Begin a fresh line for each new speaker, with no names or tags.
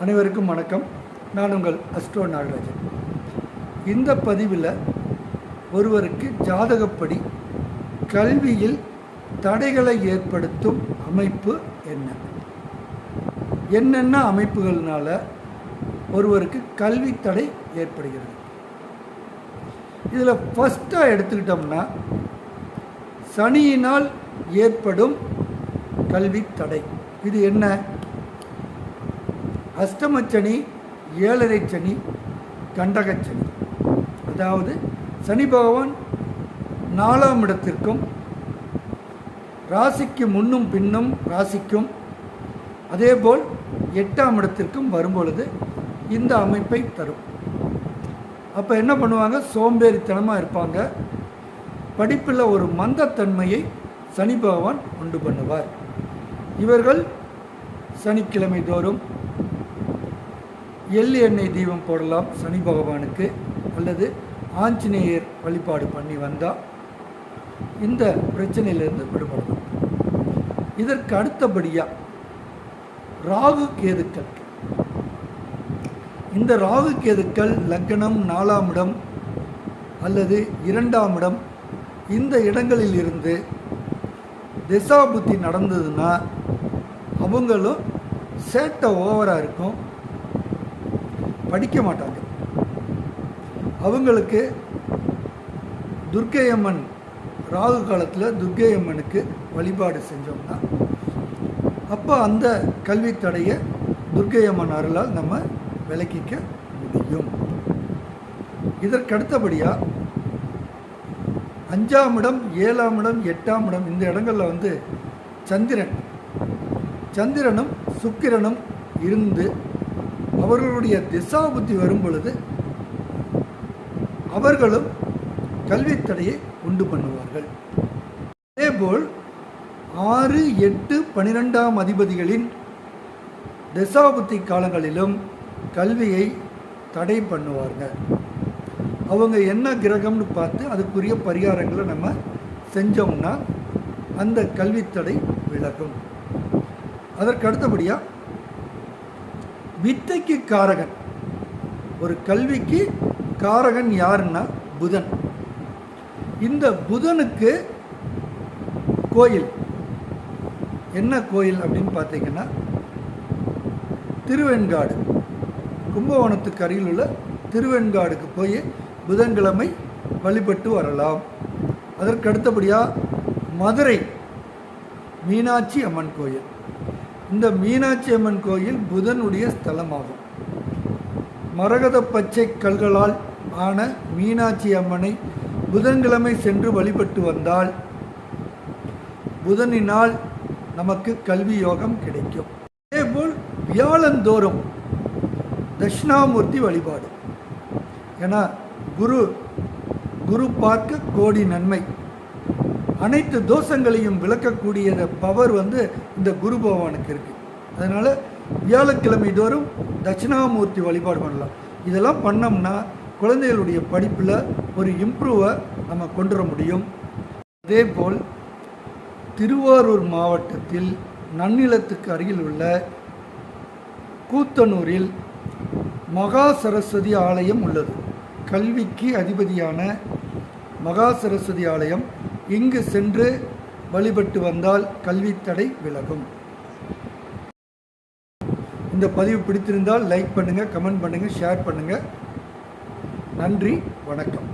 அனைவருக்கும் வணக்கம். நான் உங்கள் அஸ்ட்ரோ நாகராஜன். இந்த பதிவில் ஒருவருக்கு ஜாதகப்படி கல்வியில் தடைகளை ஏற்படுத்தும் அமைப்பு என்ன? என்னென்ன அமைப்புகள்னால ஒருவருக்கு கல்வி தடை ஏற்படுகிறது? இதில் ஃபஸ்ட்டாக எடுத்துக்கிட்டோம்னா சனியினால் ஏற்படும் கல்வி தடை. இது என்ன? அஷ்டமச்சனி ஏழரை சனி கண்டகச்சனி. அதாவது சனி பகவான் நாலாம் இடத்திற்கும் ராசிக்கு முன்னும் பின்னும் ராசிக்கும் அதேபோல் எட்டாம் இடத்திற்கும் வரும்பொழுது இந்த அமைப்பை தரும். அப்போ என்ன பண்ணுவாங்க? சோம்பேறித்தனமாக இருப்பாங்க. படிப்பில் ஒரு மந்தத்தன்மையை சனி பகவான் உண்டு பண்ணுவார். இவர்கள் சனிக்கிழமை தோறும் எள்ளு எண்ணெய் தீபம் போடலாம் சனி பகவானுக்கு அல்லது ஆஞ்சநேயர் வழிபாடு பண்ணி வந்தால் இந்த பிரச்சனையிலிருந்து விடுபடலாம். இதற்கு அடுத்தபடியாக ராகு கேதுக்கள். இந்த ராகு கேதுக்கள் லக்னம் நாலாம் இடம் அல்லது இரண்டாம் இடம் இந்த இடங்களில் இருந்து திசா புத்தி நடந்ததுன்னா அவங்களும் சேட்டை ஓவராக இருக்கும். படிக்க மாட்டாங்க. அவங்களுக்கு துர்க்கை அம்மன் ராகு காலத்தில் துர்க்கை அம்மனுக்கு வழிபாடு செஞ்சோம்னா அப்போ அந்த கல்வி தடையை துர்க்கை அம்மன் அருளால் நம்ம விலக்கிக்க முடியும். இதற்கடுத்தபடியாக அஞ்சாம் இடம் ஏழாம் இடம் எட்டாம் இடம் இந்த இடங்களில் வந்து சந்திரன். சந்திரனும் சுக்கிரனும் இருந்து அவர்களுடைய திசா புத்தி வரும் பொழுது அவர்களும் கல்வித்தடையை உண்டு பண்ணுவார்கள். அதேபோல் ஆறு எட்டு பனிரெண்டாம் அதிபதிகளின் திசாபுத்தி காலங்களிலும் கல்வியை தடை பண்ணுவார்கள். அவங்க என்ன கிரகம்னு பார்த்து அதுக்குரிய பரிகாரங்களை நம்ம செஞ்சோம்னா அந்த கல்வித்தடை விலகும். அதற்கு அடுத்தபடியாக வித்தைக்கு காரகன். ஒரு கல்விக்கு காரகன் யாருன்னா புதன். இந்த புதனுக்கு கோயில். என்ன கோயில் அப்படின்னு பார்த்தீங்கன்னா திருவெண்காடு. கும்பகோணத்துக்கு அருகில் உள்ள திருவெண்காடுக்கு போய் புதன்கிழமை வழிபட்டு வரலாம். அதற்கு அடுத்தபடியாக மதுரை மீனாட்சி அம்மன் கோயில். இந்த மீனாட்சி அம்மன் கோயில் புதனுடைய ஸ்தலமாகும். மரகத பச்சை கல்களால் ஆன மீனாட்சி அம்மனை புதன்கிழமை சென்று வழிபட்டு வந்தால் புதனினால் நமக்கு கல்வி யோகம் கிடைக்கும். அதேபோல் வியாழந்தோறும் தட்சிணாமூர்த்தி வழிபாடு. ஏன்னா குரு குரு பார்க்க கோடி நன்மை. அனைத்து தோஷங்களையும் விளக்கக்கூடிய பவர் வந்து இந்த குரு பகவானுக்கு இருக்குது அதனால் வியாழக்கிழமை தோறும் தட்சிணாமூர்த்தி வழிபாடு பண்ணலாம். இதெல்லாம் பண்ணோம்னா குழந்தைகளுடைய படிப்பில் ஒரு இம்ப்ரூவை நம்ம கொண்டு வர முடியும். அதேபோல் திருவாரூர் மாவட்டத்தில் நன்னிலத்துக்கு அருகில் உள்ள கூத்தனூரில் மகா சரஸ்வதி ஆலயம் உள்ளது. கல்விக்கு அதிபதியான மகா சரஸ்வதி ஆலயம் இங்கு சென்று வழிபட்டு வந்தால் கல்வி தடை விலகும். இந்த பதிவு பிடித்திருந்தால் லைக் பண்ணுங்கள் கமெண்ட் பண்ணுங்கள் ஷேர் பண்ணுங்கள் நன்றி வணக்கம்.